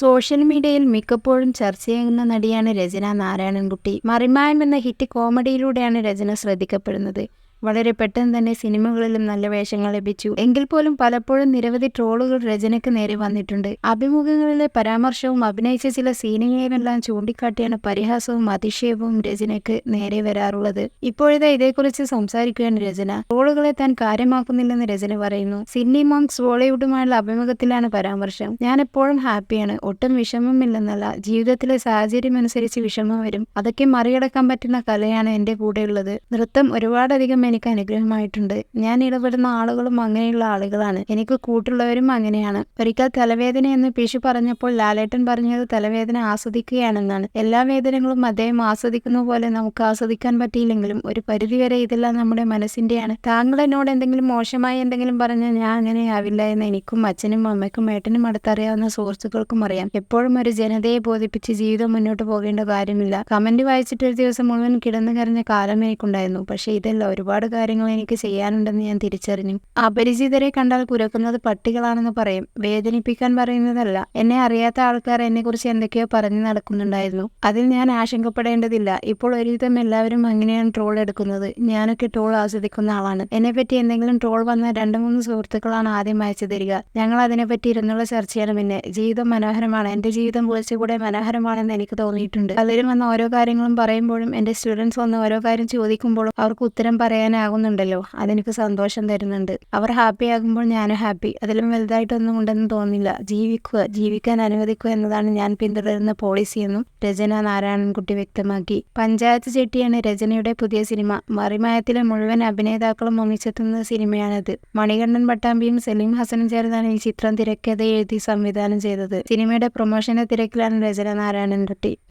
Social മീഡിയയിൽ മിക്കപ്പോഴും ചർച്ച ചെയ്യുന്ന നടിയാണ് രചന നാരായണൻകുട്ടി. മറിമായം എന്ന ഹിറ്റ് കോമഡിയിലൂടെയാണ് രചന ശ്രദ്ധിക്കപ്പെടുന്നത്. വളരെ പെട്ടെന്ന് തന്നെ സിനിമകളിലും നല്ല വേഷങ്ങൾ ലഭിച്ചു. എങ്കിൽ പോലും പലപ്പോഴും നിരവധി ട്രോളുകൾ രചനയ്ക്ക് നേരെ വന്നിട്ടുണ്ട്. അഭിമുഖങ്ങളിലെ പരാമർശവും അഭിനയിച്ച ചില സീനുകളെല്ലാം ചൂണ്ടിക്കാട്ടിയാണ് പരിഹാസവും അതിശയവും രചനയ്ക്ക് നേരെ വരാറുള്ളത്. ഇപ്പോഴത്തെ ഇതേക്കുറിച്ച് സംസാരിക്കുകയാണ് രചന. ട്രോളുകളെ താൻ കാര്യമാക്കുന്നില്ലെന്ന് രചന പറയുന്നു. സിഡ്നി മോങ്സ് ബോളിവുഡുമായുള്ള അഭിമുഖത്തിലാണ് പരാമർശം. ഞാൻ എപ്പോഴും ഹാപ്പിയാണ്. ഒട്ടും വിഷമമില്ലെന്നല്ല. ജീവിതത്തിലെ സാഹചര്യം അനുസരിച്ച് വിഷമം വരും. അതൊക്കെ മറികടക്കാൻ പറ്റുന്ന കലയാണ് എന്റെ കൂടെയുള്ളത്. നൃത്തം ഒരുപാടധികം എനിക്ക് അനുഗ്രഹമായിട്ടുണ്ട്. ഞാൻ ഇടപെടുന്ന ആളുകളും അങ്ങനെയുള്ള ആളുകളാണ്. എനിക്ക് കൂട്ടുള്ളവരും അങ്ങനെയാണ്. ഒരിക്കൽ തലവേദന എന്ന് പിഷു പറഞ്ഞപ്പോൾ ലാലേട്ടൻ പറഞ്ഞത് തലവേദന ആസ്വദിക്കുകയാണെന്നാണ്. എല്ലാ വേദനകളും അദ്ദേഹം ആസ്വദിക്കുന്ന പോലെ നമുക്ക് ആസ്വദിക്കാൻ പറ്റിയില്ലെങ്കിലും ഒരു പരിധിവരെ ഇതെല്ലാം നമ്മുടെ മനസ്സിന്റെയാണ്. താങ്കൾ എന്നോട് എന്തെങ്കിലും മോശമായി എന്തെങ്കിലും പറഞ്ഞാൽ ഞാൻ അങ്ങനെ ആവില്ല എന്ന് എനിക്കും അച്ഛനും അമ്മയ്ക്കും ഏട്ടനും അടുത്തറിയാവുന്ന സുഹൃത്തുക്കൾക്കും അറിയാം. എപ്പോഴും ഒരു ജനതയെ ബോധിപ്പിച്ച് ജീവിതം മുന്നോട്ട് പോകേണ്ട കാര്യമില്ല. കമന്റ് വായിച്ചിട്ട് ഒരു ദിവസം മുഴുവൻ കിടന്നു കരഞ്ഞ കാലം എനിക്കുണ്ടായിരുന്നു. പക്ഷേ ഇതല്ല ഒരുപാട് കാര്യങ്ങൾ എനിക്ക് ചെയ്യാനുണ്ടെന്ന് ഞാൻ തിരിച്ചറിഞ്ഞു. അപരിചിതരെ കണ്ടാൽ കുരക്കുന്നത് പട്ടികളാണെന്ന് പറയും. വേദനിപ്പിക്കാൻ പറയുന്നതല്ല. എന്നെ അറിയാത്ത ആൾക്കാർ എന്നെക്കുറിച്ച് എന്തൊക്കെയോ പറഞ്ഞു നടക്കുന്നുണ്ടായിരുന്നു. അതിൽ ഞാൻ ആശങ്കപ്പെടേണ്ടതില്ല. ഇപ്പോൾ ഒരുവിധം എല്ലാവരും അങ്ങനെയാണ് ട്രോൾ എടുക്കുന്നത്. ഞാനൊക്കെ ട്രോൾ ആസ്വദിക്കുന്ന ആളാണ്. എന്നെ പറ്റി എന്തെങ്കിലും ട്രോൾ വന്ന രണ്ട് മൂന്ന് സുഹൃത്തുക്കളാണ് ആദ്യം അയച്ചു തരിക. ഞങ്ങൾ അതിനെപ്പറ്റി ഇരുന്നുള്ള ചർച്ചയാണ് പിന്നെ. ജീവിതം മനോഹരമാണ്. എന്റെ ജീവിതം കുറച്ചുകൂടെ മനോഹരമാണെന്ന് എനിക്ക് തോന്നിയിട്ടുണ്ട്. പലരും വന്ന ഓരോ കാര്യങ്ങളും പറയുമ്പോഴും എന്റെ സ്റ്റുഡൻസ് വന്ന് ഓരോ കാര്യം ചോദിക്കുമ്പോഴും അവർക്ക് ഉത്തരം പറയാനാകുന്നുണ്ടല്ലോ അതെനിക്ക് സന്തോഷം തരുന്നുണ്ട്. അവർ ഹാപ്പി ആകുമ്പോൾ ഞാനും ഹാപ്പി അതിലും വലുതായിട്ടൊന്നും ഉണ്ടെന്ന് തോന്നില്ല. ജീവിക്കുക ജീവിക്കാൻ അനുവദിക്കുക എന്നതാണ് ഞാൻ പിന്തുടരുന്ന പോളിസി എന്നും രചന നാരായണൻകുട്ടി വ്യക്തമാക്കി. പഞ്ചായത്ത് ചെട്ടിയാണ് രചനയുടെ പുതിയ സിനിമ. മറിമായത്തിലെ മുഴുവൻ അഭിനേതാക്കളും ഒന്നിച്ചെത്തുന്ന സിനിമയാണിത്. മണികണ്ഠൻ പട്ടാമ്പിയും സലീം ഹസനും ചേർന്നാണ് ഈ ചിത്രം തിരക്കഥ എഴുതി സംവിധാനം ചെയ്തത്. സിനിമയുടെ പ്രൊമോഷന്റെ തിരക്കിലാണ് രചന നാരായണൻകുട്ടി.